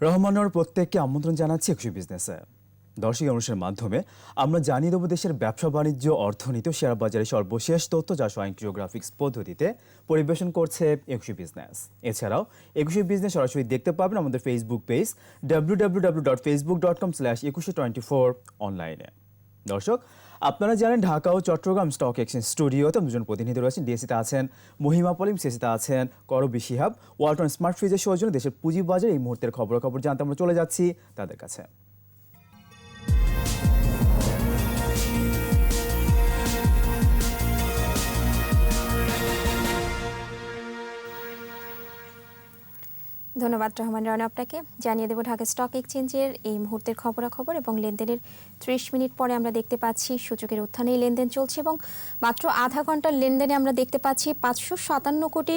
রহমানোর প্রত্যেককে আমন্ত্রণ জানাচ্ছি একুশে বিজনেসে দর্শক অনুষ্ঠানের মাধ্যমে আমরা জানিয়ে দেবো দেশের ব্যবসা, বাণিজ্য, অর্থনীতি শেয়ার বাজারের সর্বশেষ তথ্য যা স্বয়ংক্রিয় গ্রাফিক্স পদ্ধতিতে পরিবেশন করছে একুশে বিজনেস এছাড়াও, একুশে বিজনেস সরাসরি দেখতে পাবেন আমাদের Facebook page W W W dot Facebook dot com slash একুশে টোয়েন্টি ফোর অনলাইনে দর্শক আপনারা জানেন ঢাকা ও চট্টগ্রাম স্টক এক্সচেঞ্জ স্টুডিওতে দুজন প্রতিনিধি রয়েছেন। ডিএসিতে আছেন মহিমা পলিম সিএসিতে আছেন করবি শিহাব। ওয়ালটন স্মার্ট ফ্রিজের সৌজন্য দেশের পুঁজি বাজার এই মুহূর্তের খবরাখবর জানতে আমরা চলে যাচ্ছি তাদের কাছে। ধন্যবাদ, রহমান রানা আপনাকে। জানিয়ে দেব ঢাকা স্টক এক্সচেঞ্জের এই মুহূর্তের খবরাখবর এবং লেনদেনের ত্রিশ মিনিট পরে আমরা দেখতে পাচ্ছি সূচকের উত্থানেই লেনদেন চলছে এবং মাত্র আধা ঘণ্টার লেনদেনে আমরা দেখতে পাচ্ছি পাঁচশো সাতান্ন কোটি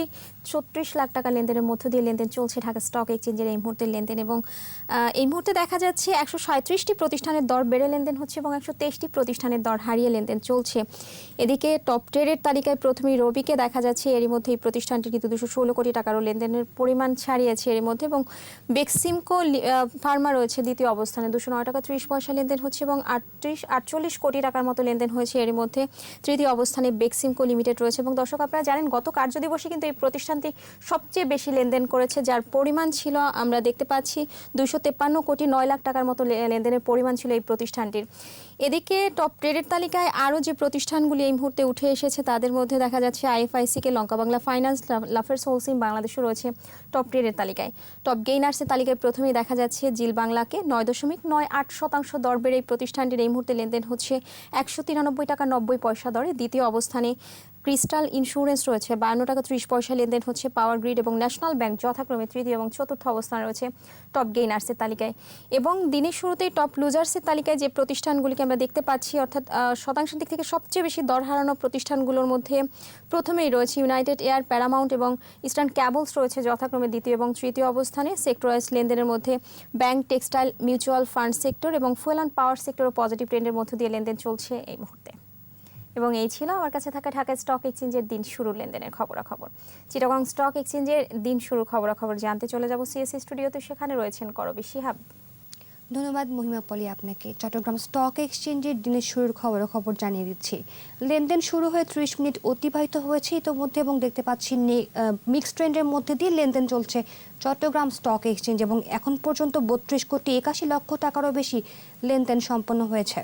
ছত্রিশ লাখ টাকা লেনদেনের মধ্য দিয়ে লেনদেন চলছে ঢাকা স্টক এক্সচেঞ্জের এই মুহূর্তের লেনদেন এবং এই মুহূর্তে দেখা যাচ্ছে একশো সাঁত্রিশটি প্রতিষ্ঠানের দর বেড়ে লেনদেন হচ্ছে এবং একশো তেইশটি প্রতিষ্ঠানের দর হারিয়ে লেনদেন চলছে। এদিকে টপ ট্রেডের তালিকায় প্রথমেই রবিকে দেখা যাচ্ছে। এরই মধ্যে এই প্রতিষ্ঠানটি কিন্তু দুশো ষোলো কোটি টাকারও লেনদেনের পরিমাণ ছাড়িয়েছে। এর মধ্যে এবং বেক্সিমকো ফার্মা রয়েছে দ্বিতীয় অবস্থানে। দুশো নয় টাকা ত্রিশ পয়সা লেনদেন হচ্ছে এবং আটত্রিশ, আটচল্লিশ কোটি টাকার মতো লেনদেন হয়েছে এর মধ্যে। তৃতীয় অবস্থানে বেক্সিমকো লিমিটেড রয়েছে এবং দর্শক আপনারা জানেন, গত কার্যদিবসে কিন্তু এই প্রতিষ্ঠানটি সবচেয়ে বেশি লেনদেন করেছে, যার পরিমাণ ছিল আমরা দেখতে পাচ্ছি দুশো তেপ্পান্ন কোটি নয় লাখ টাকার মতো লেনদেনের পরিমাণ ছিল এই প্রতিষ্ঠানটির। এদিকে টপ ট্রেডের তালিকায় আরও যে প্রতিষ্ঠানগুলি এই মুহূর্তে উঠে এসেছে, তাদের মধ্যে দেখা যাচ্ছে আইএফআইসিকে Lanka Bangla finance Lafarge Holcim বাংলাদেশও রয়েছে টপ ট্রেডের তালিকায়। টপ গেইনার্সের তালিকায় প্রথমেই দেখা যাচ্ছে জিল বাংলাকে নয় দশমিক নয় আট শতাংশ দর এই প্রতিষ্ঠানটির এই মুহূর্তে লেনদেন হচ্ছে একশো তিরানব্বই টাকা নব্বই পয়সা দরে। দ্বিতীয় অবস্থানে ক্রিস্টাল ইন্স্যুরেন্স রয়েছে বায়ান্ন টাকা ত্রিশ পয়সা লেনদেন হচ্ছে পাওয়ার গ্রিড এবং ন্যাশনাল ব্যাংক যথাক্রমে তৃতীয় এবং চতুর্থ অবস্থানে রয়েছে টপ গেইনার্সের তালিকায়। এবং দিনের শুরুতেই টপ লুজার্সের তালিকায় যে প্রতিষ্ঠানগুলিকে আমরা দেখতে পাচ্ছি, অর্থাৎ শতাংশের দিক থেকে সবচেয়ে বেশি দর হারানো প্রতিষ্ঠানগুলোর মধ্যে প্রথমেই রয়েছে ইউনাইটেড এয়ার প্যারামাউন্ট এবং ইস্টার্ন ক্যাবলস রয়েছে যথাক্রমে দ্বিতীয় এবং তৃতীয় অবস্থানে। সেক্টরাইজ লেনদেনের মধ্যে bank textile mutual fund sector এবং ফুয়েল অ্যান্ড পাওয়ার সেক্টরও পজিটিভ ট্রেন্ডের মধ্য দিয়ে লেনদেন চলছে এই মুহূর্তে। এবং এই ছিল আমার কাছে থাকা ঢাকা স্টক এক্সচেঞ্জের দিন শুরু লেনদেনের খবরাখবর। চিটাগং স্টক এক্সচেঞ্জের দিন শুরু খবরাখবর জানতে চলে যাব সিএসসি স্টুডিওতে সেখানে রয়েছেন করবি শিহাব। ধন্যবাদ মহিমা পলি আপনাকে। চট্টগ্রাম স্টক এক্সচেঞ্জের দিনের শুরুর খবর খবর জানিয়ে দিচ্ছি। লেনদেন শুরু হয়ে ত্রিশ মিনিট অতিবাহিত হয়েছে ইতোমধ্যে এবং দেখতে পাচ্ছি মিক্স ট্রেন্ডের মধ্যে দিয়ে লেনদেন চলছে চট্টগ্রাম স্টক এক্সচেঞ্জ এবং এখন পর্যন্ত বত্রিশ কোটি একাশি লক্ষ টাকারও বেশি লেনদেন সম্পন্ন হয়েছে।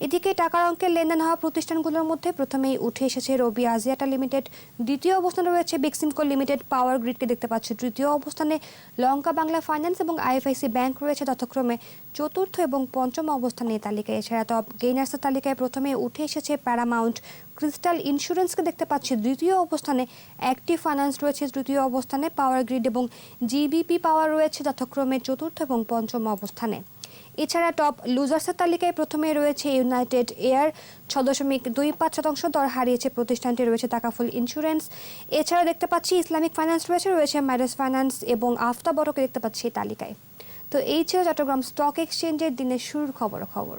এদিকে টাকার অঙ্কের লেনদেন হওয়া প্রতিষ্ঠানগুলোর মধ্যে প্রথমেই উঠে এসেছে রবি আজিয়াটা লিমিটেড। দ্বিতীয় অবস্থানে রয়েছে বিক্সিমকো লিমিটেড, পাওয়ার গ্রিডকে দেখতে পাচ্ছি। তৃতীয় অবস্থানে লঙ্কা বাংলা ফাইন্যান্স এবং আইএফআইসি ব্যাংক রয়েছে যথাক্রমে চতুর্থ এবং পঞ্চম অবস্থানে এই তালিকায়। এছাড়া টপ গেইনার্সের তালিকায় প্রথমে উঠে এসেছে প্যারামাউন্ট। ক্রিস্টাল ইন্স্যুরেন্সকে দেখতে পাচ্ছি। দ্বিতীয় অবস্থানে অ্যাক্টিভ ফাইন্যান্স রয়েছে। তৃতীয় অবস্থানে পাওয়ার গ্রিড এবং জিবিপি পাওয়ার রয়েছে যথাক্রমে চতুর্থ এবং পঞ্চম অবস্থানে। এছাড়া টপ লুজার্সের তালিকায় প্রথমে রয়েছে ইউনাইটেড এয়ার ছ দশমিক দুই পাঁচ শতাংশ দর হারিয়েছে প্রতিষ্ঠানটি, রয়েছে তাকাফুল ইন্স্যুরেন্স। এছাড়া দেখতে পাচ্ছি ইসলামিক ফাইন্যান্স রয়েছে রয়েছে ম্যারেজ ফাইন্যান্স এবং আফতা বড়কে দেখতে পাচ্ছি এই তালিকায়। তো এই ছিল চট্টগ্রাম স্টক এক্সচেঞ্জের দিনের শুরুর খবর খবর।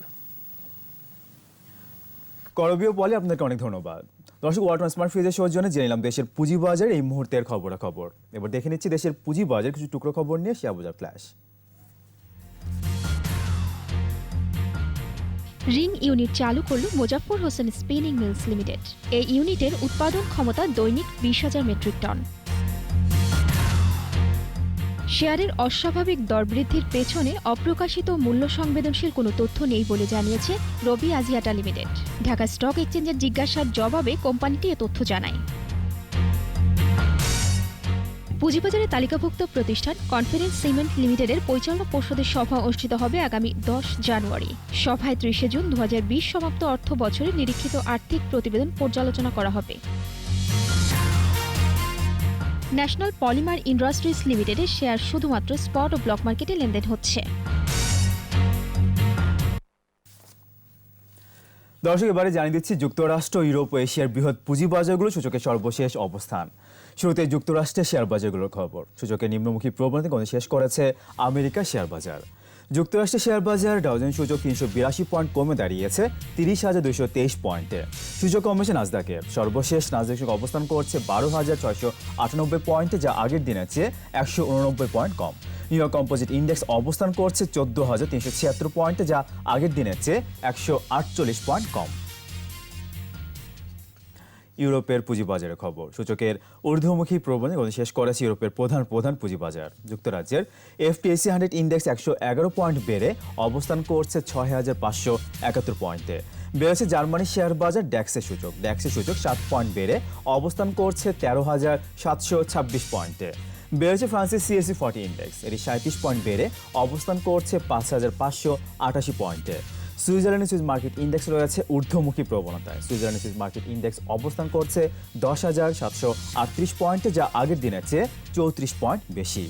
করবীয় বলে আপনাকে অনেক ধন্যবাদ। দর্শক, ওয়ালটন স্মার্ট ফ্রিজের সৌজন্যে জেনে নিলাম দেশের পুঁজিবাজার এই মুহূর্তের খবরাখবর। এবার দেখে নিচ্ছি দেশের পুঁজিবাজার কিছু টুকরো খবর নিয়ে শেয়ার বাজার রিং ইউনিট চালু করল Mozaffar Hossain spinning mills limited. এই ইউনিটের উৎপাদন ক্ষমতা দৈনিক বিশ হাজার মেট্রিক টন। শেয়ারের অস্বাভাবিক দর বৃদ্ধির পেছনে অপ্রকাশিত মূল্য সংবেদনশীল কোনো তথ্য নেই বলে জানিয়েছে Robi Axiata limited. Dhaka stock এক্সচেঞ্জের জিজ্ঞাসার জবাবে কোম্পানিটি এ তথ্য জানায়। পুঁজিবাজারে তালিকাভুক্ত প্রতিষ্ঠান কনফিডেন্স সিমেন্ট লিমিটেডের পরিচালনা পর্ষদের সভা অনুষ্ঠিত হবে আগামী দশ জানুয়ারি। সভায় ত্রিশে জুন দু সমাপ্ত অর্থ বছরে নিরীক্ষিত আর্থিক প্রতিবেদন পর্যালোচনা করা হবে। ন্যাশনাল পলিমার ইন্ডাস্ট্রিজ লিমিটেডের শেয়ার শুধুমাত্র স্পট ও ব্লক মার্কেটে লেনদেন হচ্ছে। দর্শক, এবারে জানিয়ে দিচ্ছি, যুক্তরাষ্ট্র, ইউরোপ ও এশিয়ার বৃহৎ পুঁজি বাজারগুলো সূচকের সর্বশেষ অবস্থান। শুরুতে যুক্তরাষ্ট্রের শেয়ার বাজারগুলোর খবর। সূচকের নিম্নমুখী প্রবণতা গণে শেষ করেছে আমেরিকা শেয়ার বাজার। যুক্তরাষ্ট্রের শেয়ার বাজার ডাউজন সূচক তিনশো বিরাশি পয়েন্ট কমে দাঁড়িয়েছে তিরিশ হাজার দুইশো তেইশ পয়েন্টে। সূচক কমেছে নাজদাকে সর্বশেষ নাজদাক সূচক অবস্থান করছে বারো হাজার ছয়শো আটানব্বই পয়েন্টে, যা আগের দিনের চেয়ে একশো উননব্বই পয়েন্ট কম। নিউ ইয়র্ক কম্পোজিট ইন্ডেক্স অবস্থান করছে চোদ্দ হাজার তিনশো ছিয়াত্তর পয়েন্টে, যা আগের দিনের চেয়ে একশো আটচল্লিশ পয়েন্ট কম। ইউরোপের পুঁজিবাজারের খবর। সূচকের ঊর্ধ্বমুখী প্রবণে গতি শেষ করেছে ইউরোপের প্রধান প্রধান পুঁজিবাজার। যুক্তরাজ্যের এফটিএসি হান্ড্রেড ইন্ডেক্স একশো এগারো পয়েন্ট বেড়ে অবস্থান করছে ছয় হাজার পাঁচশো একাত্তর পয়েন্টে। বেড়েছে জার্মানির শেয়ার বাজার ড্যাক্সের সূচক। ড্যাক্সের সূচক সাত পয়েন্ট বেড়ে অবস্থান করছে তেরো হাজার সাতশো ছাব্বিশ পয়েন্টে। বেড়েছে ফ্রান্সের সিএসি ফর্টি ইন্ডেক্স। এটি সাঁত্রিশ পয়েন্ট বেড়ে অবস্থান করছে পাঁচ হাজার পাঁচশো আটাশি পয়েন্টে। সুইজারল্যান্ডের সুইজ মার্কেট ইন্ডেক্স রয়েছে ঊর্ধ্বমুখী প্রবণতায় সুইজারল্যান্ড সুইজ মার্কেট ইন্ডেক্স অবস্থান করছে দশ হাজার সাতশো আটত্রিশ পয়েন্টে, যা আগের দিনের চেয়ে চৌত্রিশ পয়েন্ট বেশি।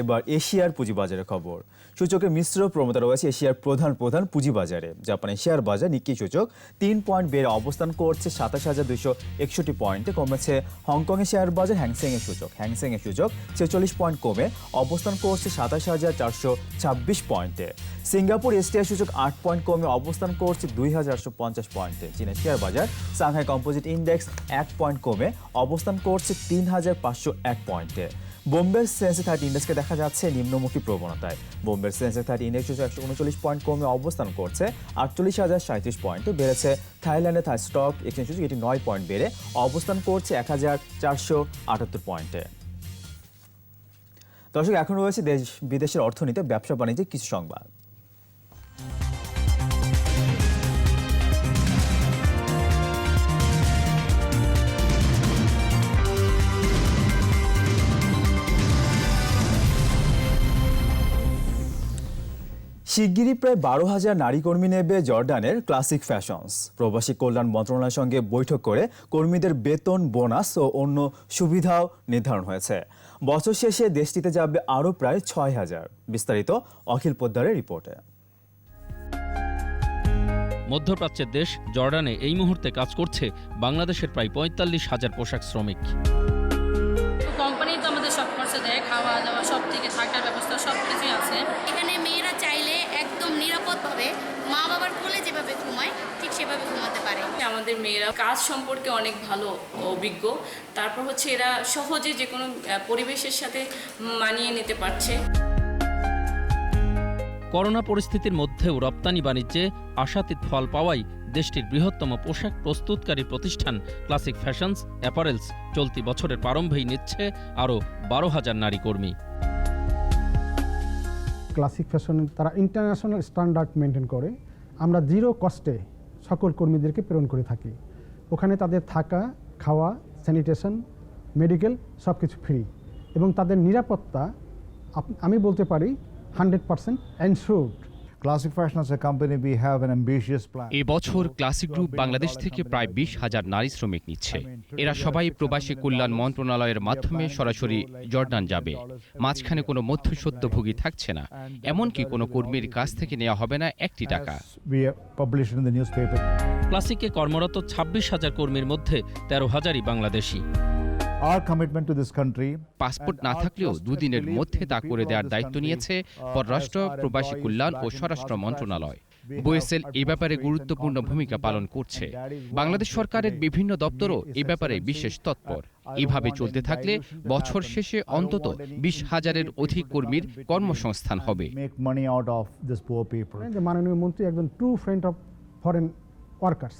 এবার এশিয়ার পুঁজিবাজারের খবর। সূচকের মিশ্র প্রবণতা রয়েছে এশিয়ার প্রধান প্রধান পুঁজিবাজারে। জাপানের শেয়ার বাজার নিক্কি সূচক তিন পয়েন্ট বেড়ে অবস্থান করছে সাতাশ হাজার দুইশো একষট্টি পয়েন্টে, কমেছে হংকংয়ের শেয়ার বাজার হ্যাংসেংয়ের সূচক। হ্যাংসেংয়ের সূচক ছেচল্লিশ পয়েন্ট কমে অবস্থান করছে সাতাশ হাজার চারশো ছাব্বিশ পয়েন্টে। সিঙ্গাপুর এসটিআই সূচক আট পয়েন্ট কমে অবস্থান করছে দুই হাজার পঞ্চাশ পয়েন্টে। চীনের শেয়ার বাজার সাংহাই কম্পোজিট ইন্ডেক্স এক পয়েন্ট কমে অবস্থান করছে তিন হাজার পাঁচশো এক পয়েন্টে। বোম্বের সেন্সে থার্টি ইন্ডেক্সকে দেখা যাচ্ছে নিম্নমুখী প্রবণতায়। বোম্বের সেন্সে থার্টি ইন্ডেক্স একশো উনচল্লিশ পয়েন্ট কমে অবস্থান করছে, আটচল্লিশ হাজার সাঁত্রিশ পয়েন্টে বেড়েছে। থাইল্যান্ডে থাই স্টক এক্সচেঞ্জ সূচক এটি নয় পয়েন্ট বেড়ে অবস্থান করছে এক হাজার চারশো আটাত্তর পয়েন্টে। দর্শক, এখন রয়েছে দেশ বিদেশের অর্থনীতি ব্যবসা বাণিজ্যের কিছু সংবাদ। শিগগিরই প্রায় বারো হাজার নারী কর্মী নেবে জর্ডানের ক্লাসিক ফ্যাশনস। প্রবাসী কল্যাণ মন্ত্রণালয়ের সঙ্গে বৈঠক করে কর্মীদের বেতন, বোনাস ও অন্য সুবিধাও নির্ধারণ হয়েছে। বছর শেষে দেশটিতে যাবে আরও প্রায় ছয় হাজার। বিস্তারিত অখিল পোদ্দারের রিপোর্টে। মধ্যপ্রাচ্যের দেশ জর্ডানে এই মুহূর্তে কাজ করছে বাংলাদেশের প্রায় পঁয়তাল্লিশ হাজার পোশাক শ্রমিক। আমাদের মেয়েরা কাজ সম্পর্কে অনেক ভালো অভিজ্ঞ। তারপর হচ্ছে এরা সহজে যে কোনো আহ, পরিবেশের সাথে মানিয়ে নিতে পারছে। করোনা পরিস্থিতির মধ্যেও রপ্তানি বাণিজ্যে আশাতীত ফল পাওয়াই দেশটির বৃহত্তম পোশাক প্রস্তুতকারী প্রতিষ্ঠান ক্লাসিক ফ্যাশনস অ্যাপারেলস। চলতি বছরের প্রারম্ভেই নিচ্ছে আরও বারো হাজার নারী কর্মী। ক্লাসিক ফ্যাশন তারা ইন্টারন্যাশনাল স্ট্যান্ডার্ড মেনটেন করে। আমরা জিরো কস্টে সকল কর্মীদেরকে প্রেরণ করে থাকি। ওখানে তাদের থাকা, খাওয়া, স্যানিটেশন, মেডিকেল সব কিছু ফ্রি এবং তাদের নিরাপত্তা আমি বলতে পারি হান্ড্রেড পারসেন্ট এনশোর্ড। Plan. এবছর ক্লাসিক গ্রুপ বাংলাদেশ থেকে প্রায় বিশ হাজার নারী শ্রমিক নিচ্ছে। এরা সবাই প্রবাসী কল্যাণ মন্ত্রণালয়ের মাধ্যমে সরাসরি জর্ডান যাবে। মাঝখানে কোনো মধ্যসত্যভোগী থাকছে না। এমনকি কোনো কর্মীর কাছ থেকে নেওয়া হবে না একটি টাকা. ক্লাসিকে কর্মরত ছাব্বিশ হাজার কর্মীর মধ্যে তেরো হাজারই Bangladeshi. Our commitment to passport না থাকলেও দুদিনের মধ্যে তা করে দেওয়ার দায়িত্ব নিয়েছে পররাষ্ট্র প্রবাসী কল্যাণ ও স্বরাষ্ট্র মন্ত্রণালয়। বোয়েসেল এ ব্যাপারে গুরুত্বপূর্ণ ভূমিকা পালন করছে। বাংলাদেশ সরকারের বিভিন্ন দপ্তরও এ ব্যাপারে বিশেষ তৎপর। এভাবে চলতে থাকলে বছর শেষে অন্তত বিশ হাজারের অধিক কর্মীর কর্মসংস্থান হবে। মাননীয় মন্ত্রী একজন true friend of foreign workers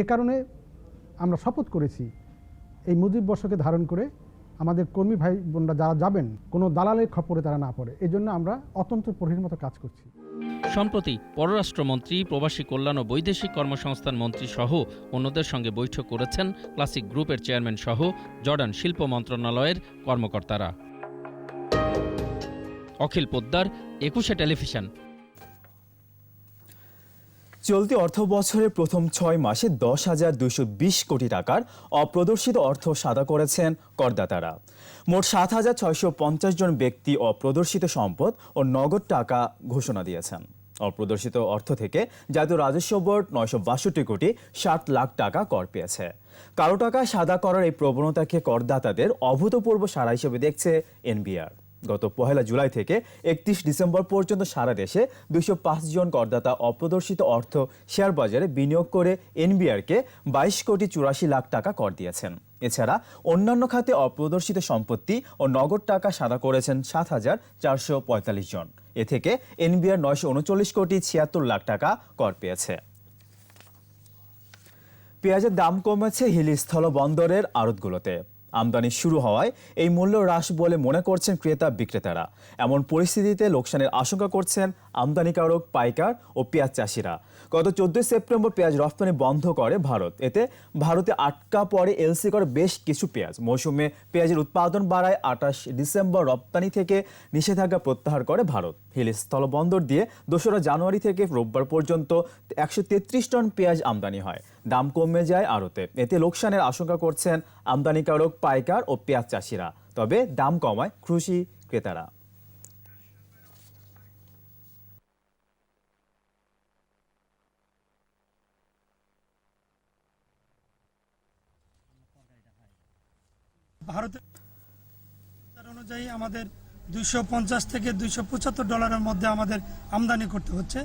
এ কারণে আমরা শপথ করেছি এই মুজিব বর্ষকে ধারণ করে আমাদের কর্মী ভাই বোনরা যারা যাবেন, কোনো দালালের খপরে তারা না পড়ে। এই জন্য আমরা অতন্ত্র প্রহরীর মতো কাজ করছি। সম্প্রতি পররাষ্ট্রমন্ত্রী, প্রবাসী কল্যাণ ও বৈদেশিক কর্মসংস্থান মন্ত্রী সহ অন্যদের সঙ্গে বৈঠক করেছেন ক্লাসিক গ্রুপের চেয়ারম্যান সহ জর্ডান শিল্প মন্ত্রণালয়ের কর্মকর্তারা। অখিল পোদ্দার, একুশে টেলিভিশন। চলতি অর্থ বছরের প্রথম ছয় মাসে দশ হাজার দুইশো বিশ কোটি টাকার অপ্রদর্শিত অর্থ সাদা করেছেন করদাতারা। মোট সাত হাজার ছয়শো পঞ্চাশ জন ব্যক্তি অপ্রদর্শিত সম্পদ ও নগদ টাকা ঘোষণা দিয়েছেন। অপ্রদর্শিত অর্থ থেকে জাতীয় রাজস্ব বোর্ড নয়শো বাষট্টি কোটি ষাট লাখ টাকা কর পেয়েছে। কারও টাকা সাদা করার এই প্রবণতাকে করদাতাদের অভূতপূর্ব সাড়া হিসেবে দেখছে এনবিআর। গত পহেলা জুলাই থেকে একত্রিশ ডিসেম্বর পর্যন্ত সারা দেশে দুইশো পাঁচ জন করদাতা অপ্রদর্শিত অর্থ শেয়ার বাজারে বিনিয়োগ করে এনবিআরকে বাইশ কোটি চুরাশি লাখ টাকা কর দিয়েছেন। এছাড়া অন্যান্য খাতে অপ্রদর্শিত সম্পত্তি ও নগদ টাকা সাদা করেছেন সাত হাজার চারশো পঁয়তাল্লিশ জন। এ থেকে এনবিআর নয়শো উনচল্লিশ কোটি ছিয়াত্তর লাখ টাকা কর পেয়েছে। পেঁয়াজের দাম কমেছে হিলি স্থল বন্দরের আড়তগুলোতে। আমদানি শুরু হওয়ায় এই মূল্য হ্রাস বলে মনে করছেন ক্রেতা বিক্রেতারা। এমন পরিস্থিতিতে লোকসানের আশঙ্কা করছেন আমদানিকারক পাইকার ও পেঁয়াজ চাষিরা। গত চোদ্দই সেপ্টেম্বর পেঁয়াজ রপ্তানি বন্ধ করে ভারত। এতে ভারতে আটকা পড়ে এলসি করে বেশ কিছু পেঁয়াজ। মৌসুমে পেঁয়াজের উৎপাদন বাড়ায় আঠাশ ডিসেম্বর রপ্তানি থেকে নিষেধাজ্ঞা প্রত্যাহার করে ভারত। হিল স্থলবন্দর দিয়ে দোসরা জানুয়ারি থেকে রোববার পর্যন্ত একশো তেত্রিশ টন পেঁয়াজ আমদানি হয়। দাম কমে যায় আড়তে। এতে লোকসানের আশঙ্কা করছেন আমদানিকারক পাইকার ও পেঁয়াজ চাষিরা। তবে দাম কমায় খুশি ক্রেতারা। ভারতের অনুযায়ী আমাদের দুইশো পঞ্চাশ থেকে দুইশো পঁচাত্তর ডলারের মধ্যে আমাদের আমদানি করতে হচ্ছে।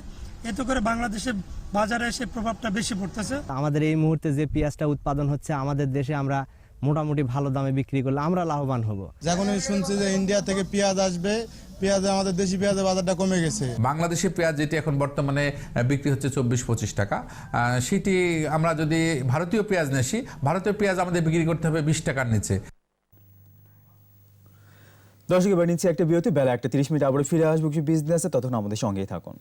এতে করে বাংলাদেশের বাজারে এসে প্রভাবটা বেশি পড়তেছে। আমাদের এই মুহূর্তে যে পেঁয়াজটা উৎপাদন হচ্ছে আমাদের দেশে আমরা মোটামুটি ভালো দামে বিক্রি করলে আমরা লাভবান হব। যখনই শুনছি যে ইন্ডিয়া থেকে পেঁয়াজ আসবে পেঁয়াজে আমাদের দেশি পেঁয়াজের বাজারটা কমে গেছে। বাংলাদেশি পেঁয়াজ যেটি এখন বর্তমানে বিক্রি হচ্ছে চব্বিশ পঁচিশ টাকা আহ, সেটি আমরা যদি ভারতীয় পেঁয়াজ নেসি ভারতীয় পেঁয়াজ আমাদের বিক্রি করতে হবে বিশ টাকার নিচে। দর্শক, এবার নিচ্ছে একটা বিরতি, বেলা একটা তিরিশ মিনিট আবার ফিরে আসব কিছু বিজনেসে ততক্ষণ আমাদের সঙ্গেই থাকুন।